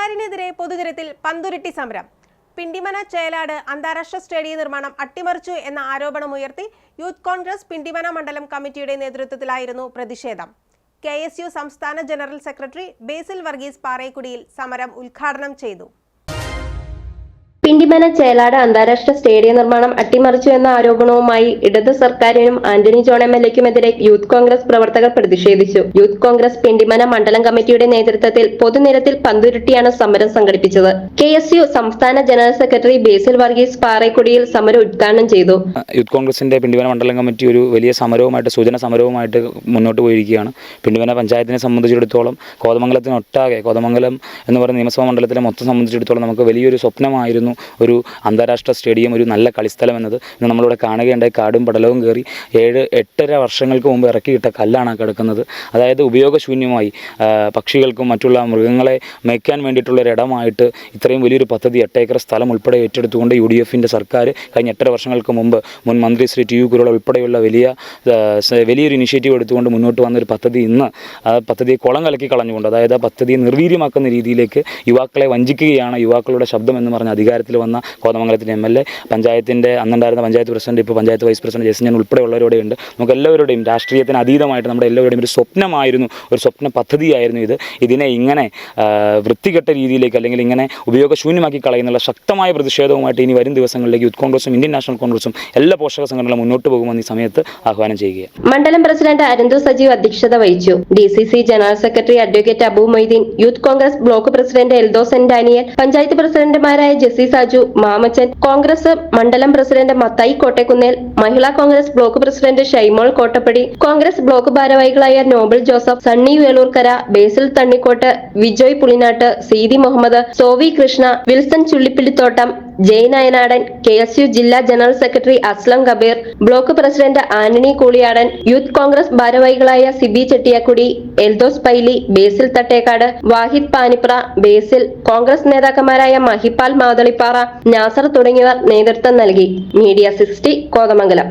സർക്കാരിനെതിരെ പൊതുജനത്തിൽ പന്തുരുട്ടി സമരം. പിണ്ടിമന ചേലാട് അന്താരാഷ്ട്ര സ്റ്റേഡിയം നിർമ്മാണം അട്ടിമറിച്ചു എന്ന ആരോപണമുയർത്തി യൂത്ത് കോൺഗ്രസ് പിണ്ടിമന മണ്ഡലം കമ്മിറ്റിയുടെ നേതൃത്വത്തിലായിരുന്നു പ്രതിഷേധം. കെ സംസ്ഥാന ജനറൽ സെക്രട്ടറി ബേസിൽ വർഗീസ് പാറേക്കുടിയിൽ സമരം ഉദ്ഘാടനം ചെയ്തു. പിണ്ടിമന ചേലാട് അന്താരാഷ്ട്ര സ്റ്റേഡിയം നിർമ്മാണം അട്ടിമറിച്ചു എന്ന ആരോപണവുമായി ഇടത് സർക്കാരിനും ആന്റണി ജോൺ എം എൽ എക്കുമെതിരെ യൂത്ത് കോൺഗ്രസ് പ്രവർത്തകർ പ്രതിഷേധിച്ചു. യൂത്ത് കോൺഗ്രസ് പിണ്ടിമന മണ്ഡലം കമ്മിറ്റിയുടെ നേതൃത്വത്തിൽ പൊതുനിരത്തിൽ പന്തുരുട്ടിയാണ് സമരം സംഘടിപ്പിച്ചത്. കെ എസ് യു സംസ്ഥാന ജനറൽ സെക്രട്ടറി ബേസിൽ വർഗീസ് പാറേക്കുടിയിൽ സമരം ഉദ്ഘാടനം ചെയ്തു. യൂത്ത് കോൺഗ്രസിന്റെ പിണ്ടിമന മണ്ഡലം കമ്മിറ്റി ഒരു വലിയ സമരവുമായിട്ട് സൂചന സമരവുമായിട്ട് മുന്നോട്ട് പോയിരിക്കുകയാണ്. പിണ്ടിമന പഞ്ചായത്തിനെ സംബന്ധിച്ചിടത്തോളം കോതമംഗലത്തിനൊട്ടാകെ കോതമംഗലം എന്ന് പറയുന്ന നിയമസഭാ മണ്ഡലത്തിലെ മൊത്തം സംബന്ധിച്ചിടത്തോളം നമുക്ക് വലിയൊരു സ്വപ്നമായിരുന്നു. ഒരു അന്താരാഷ്ട്ര സ്റ്റേഡിയം ഒരു നല്ല കളിസ്ഥലം എന്നത് ഇന്ന് നമ്മളിവിടെ കാണുകയുണ്ടായി. കാടും പടലവും കയറി ഏഴ് എട്ടര വർഷങ്ങൾക്ക് മുമ്പ് ഇറക്കിയിട്ട കല്ലാണ് കിടക്കുന്നത്. അതായത് ഉപയോഗശൂന്യമായി പക്ഷികൾക്കും മറ്റുള്ള മൃഗങ്ങളെ മേയ്ക്കാൻ വേണ്ടിയിട്ടുള്ള ഒരു ഇടമായിട്ട് ഇത്രയും വലിയൊരു പദ്ധതി എട്ട് ഏക്കർ സ്ഥലം ഉൾപ്പെടെ ഏറ്റെടുത്തുകൊണ്ട് യു ഡി എഫിന്റെ സർക്കാർ കഴിഞ്ഞ എട്ടര വർഷങ്ങൾക്ക് മുമ്പ് മുൻ മന്ത്രി ശ്രീ ടി യു കുരുള ഉൾപ്പെടെയുള്ള വലിയ വലിയൊരു ഇനിഷ്യേറ്റീവ് എടുത്തുകൊണ്ട് മുന്നോട്ട് വന്നൊരു പദ്ധതി ഇന്ന് ആ പദ്ധതിയെ കുളം കലക്കി കളഞ്ഞുകൊണ്ട് അതായത് ആ പദ്ധതിയെ നിർവീര്യമാക്കുന്ന രീതിയിലേക്ക് യുവാക്കളെ വഞ്ചിക്കുകയാണ് യുവാക്കളുടെ ശബ്ദം എന്ന് പറഞ്ഞ അധികാരത്തിൽ വന്ന കോതമംഗലത്തിന്റെ എം എൽ എ പഞ്ചായത്തിന്റെ അന്നുണ്ടായിരുന്ന പഞ്ചായത്ത് പ്രസിഡന്റ് ഇപ്പോൾ പഞ്ചായത്ത് വൈസ് പ്രസിഡന്റ് ജസ്റ്റിൻ ഉൾപ്പെടെ ഉള്ളവരോടെയുണ്ട് നമുക്ക് എല്ലാവരുടെയും രാഷ്ട്രീയത്തിന് അതീതമായിട്ട് നമ്മുടെ എല്ലാവരുടെയും ഒരു സ്വപ്നമായിരുന്നു ഒരു സ്വപ്ന പദ്ധതിയായിരുന്നു ഇത്. ഇതിനെ ഇങ്ങനെ വൃത്തികെട്ട രീതിയിലേക്ക് അല്ലെങ്കിൽ ഇങ്ങനെ ഉപയോഗശൂന്യമാക്കി കളയുന്നുള്ള ശക്തമായ പ്രതിഷേധവുമായിട്ട് ഇനി വരും ദിവസങ്ങളിലേക്ക് യൂത്ത് കോൺഗ്രസും ഇന്ത്യൻ നാഷണൽ കോൺഗ്രസും എല്ലാ പോഷക സംഘടനകളും മുന്നോട്ട് പോകുമെന്ന് ഈ സമയത്ത് ആഹ്വാനം ചെയ്യുകയാണ്. മണ്ഡലം പ്രസിഡന്റ് അരന്തു സജീവ് അധ്യക്ഷത വഹിച്ചു. D C C general secretary advocate Abu Moideen youth Congress block president എൽദോസൻ Daniel panchayat പ്രസിഡന്റുമാരായ ജെസി സാജു മാമച്ചൻ കോൺഗ്രസ് മണ്ഡലം president Mathai Kottekunnel Mahila Congress block president Shymol Kottappady Congress block ഭാരവാഹികളായ Noble Joseph Sunny Velurkara Basil Thannikottu Vijoy Pulinattu Seethi Muhammad Sovi Krishna Wilson Chullippillithottam Jai Nayanadan K S U ജില്ലാ general secretary Aslam Kabeer block president Antony Kooliyadan youth Congress ഭാരവാഹികളായ സിബി ചെട്ടിയാക്കുടി എൽദോസ് പൈലി ബേസിൽ തട്ടേക്കാട് വാഹിദ് പാനിപ്ര ബേസിൽ കോൺഗ്രസ് നേതാക്കന്മാരായ മഹിപാൽ മാതളിപ്പാറ നാസർ തുടങ്ങിയവർ നേതൃത്വം നൽകി. Media sixty Kothamangalam.